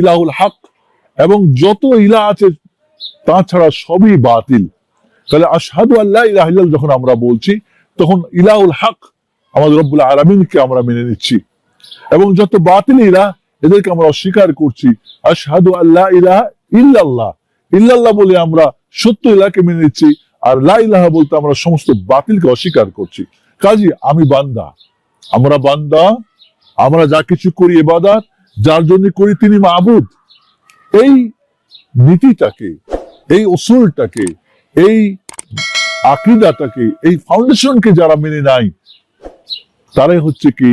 ইলাহুল হক, এবং যত ইলা আছে তাছাড়া সবই বাতিল। তাহলে আশহাদু আল্লাহ ইলাহা যখন আমরা বলছি, তখন ইলাহুল হক আমাদের রব্বুল আলামিনকে আমরা মেনে নিচ্ছি। এবং যত বাতিল ইলা, এদেরকে আমরা অস্বীকার করছি। আশহাদু আল্লাহ ইলাহা ইল্লাল্লাহ। ইল্লাল্লাহ বলে আমরা সত্য ইলাকে মেনে নিচ্ছি, আর লা ইলাহা বলতে আমরা সমস্ত বাতিলকে অস্বীকার করছি। কাজী, আমি বান্দা। আমরা বান্দা, আমরা যা কিছু করি এবাদাত যার জন্য করি তিনি মাহবুদ এই নীতিটাকে, এই অসুলটাকে এই আকিদাটাকে, এই ফাউন্ডেশনকে যারা মেনে নাই তারাই হচ্ছে কি,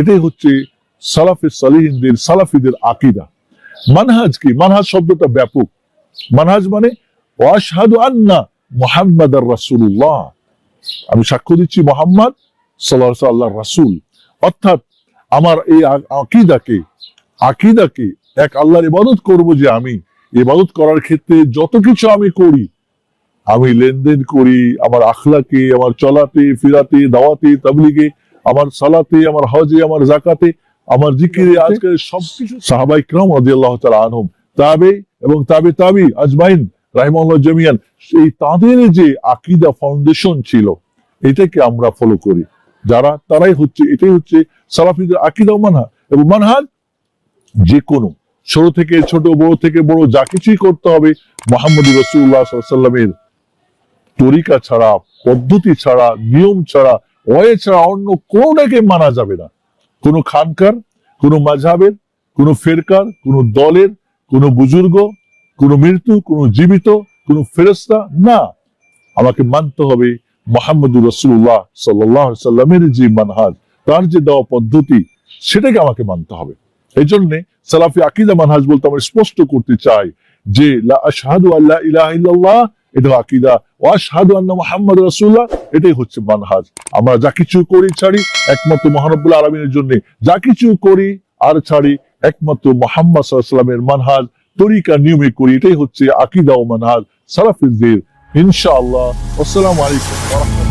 এটাই হচ্ছে সালাফে সালিহিনদের, সালাফিদের আকিদা। মানহাজ কি? মানহাজ শব্দটা ব্যাপক। মানহাজ মানে ওয়াশহাদু আন্না মুহাম্মাদ রাসূলুল্লাহ। আমি সাক্ষ্য দিচ্ছি মোহাম্মদ সাল্লাহ আল্লাহর অর্থাৎ আমার এই আকিদাকে আকিদাকে এক আল্লাহর ইবাদত করব যে আমি ইবাদত করার ক্ষেত্রে যত কিছু আমি করি আমি লেনদেন করি আমার আখলাকে আমার চলাতে ফিরাতে দাওয়াতে তাবলিগে আমার সালাতে আমার হজে আমার জাকাতে আমার জিকিরে আজকের সবকিছু সাহাবাই ক্রম রাদিয়াল্লাহু তাআলা আনহুম। তাবে এবং তাবে তাবি আজমাইন রাহিমাহুল্লাহ জামিয়ান এই তাদের যে আকিদা ফাউন্ডেশন ছিল এটাকে আমরা ফলো করি। যারা তারাই হচ্ছে এটাই হচ্ছে সালাফিদের আকিদা মানহা এবং মানহাজ যে কোনো ছোট থেকে ছোট, বড় থেকে বড়, যা কিছুই করতে হবে, মোহাম্মদ রসুল্লাহ সাল্লামের তরিকা ছাড়া, পদ্ধতি ছাড়া, নিয়ম ছাড়া ওয়ে ছাড়া অন্য কোনটাকে মানা যাবে না। কোনো খানকার, কোনো মাঝাবের কোনো ফেরকার, কোনো দলের, কোনো বুজুর্গ, কোনো মৃত্যু, কোনো জীবিত, কোনো ফেরস্তা না। আমাকে মানতে হবে মোহাম্মদুর রসুল্লাহ সাল্লাহ সাল্লামের যে মানহাজ, তার যে দেওয়া পদ্ধতি, সেটাকে আমাকে মানতে হবে। এই জন্যে সালাফি আকিদা মানহাজ বলতে আমরা স্পষ্ট করতে চাই যে আশহাদু আল্লাহ এটা আকিদা। ও আশহাদু আন্না মুহাম্মদ রাসূলুল্লাহ, এটাই হচ্ছে মানহাজ। আমরা যা কিছু করি ছাড়ি একমাত্র আলমিনের জন্য। যা কিছু করি আর ছাড়ি একমাত্র মোহাম্মদ সাল্লামের মানহাজ, তরিকা নিয়মে করি, এটাই হচ্ছে আকিদা ও মানহাজ। সালাফিদের, ইনশাআল্লাহ। আসসালামু আলাইকুম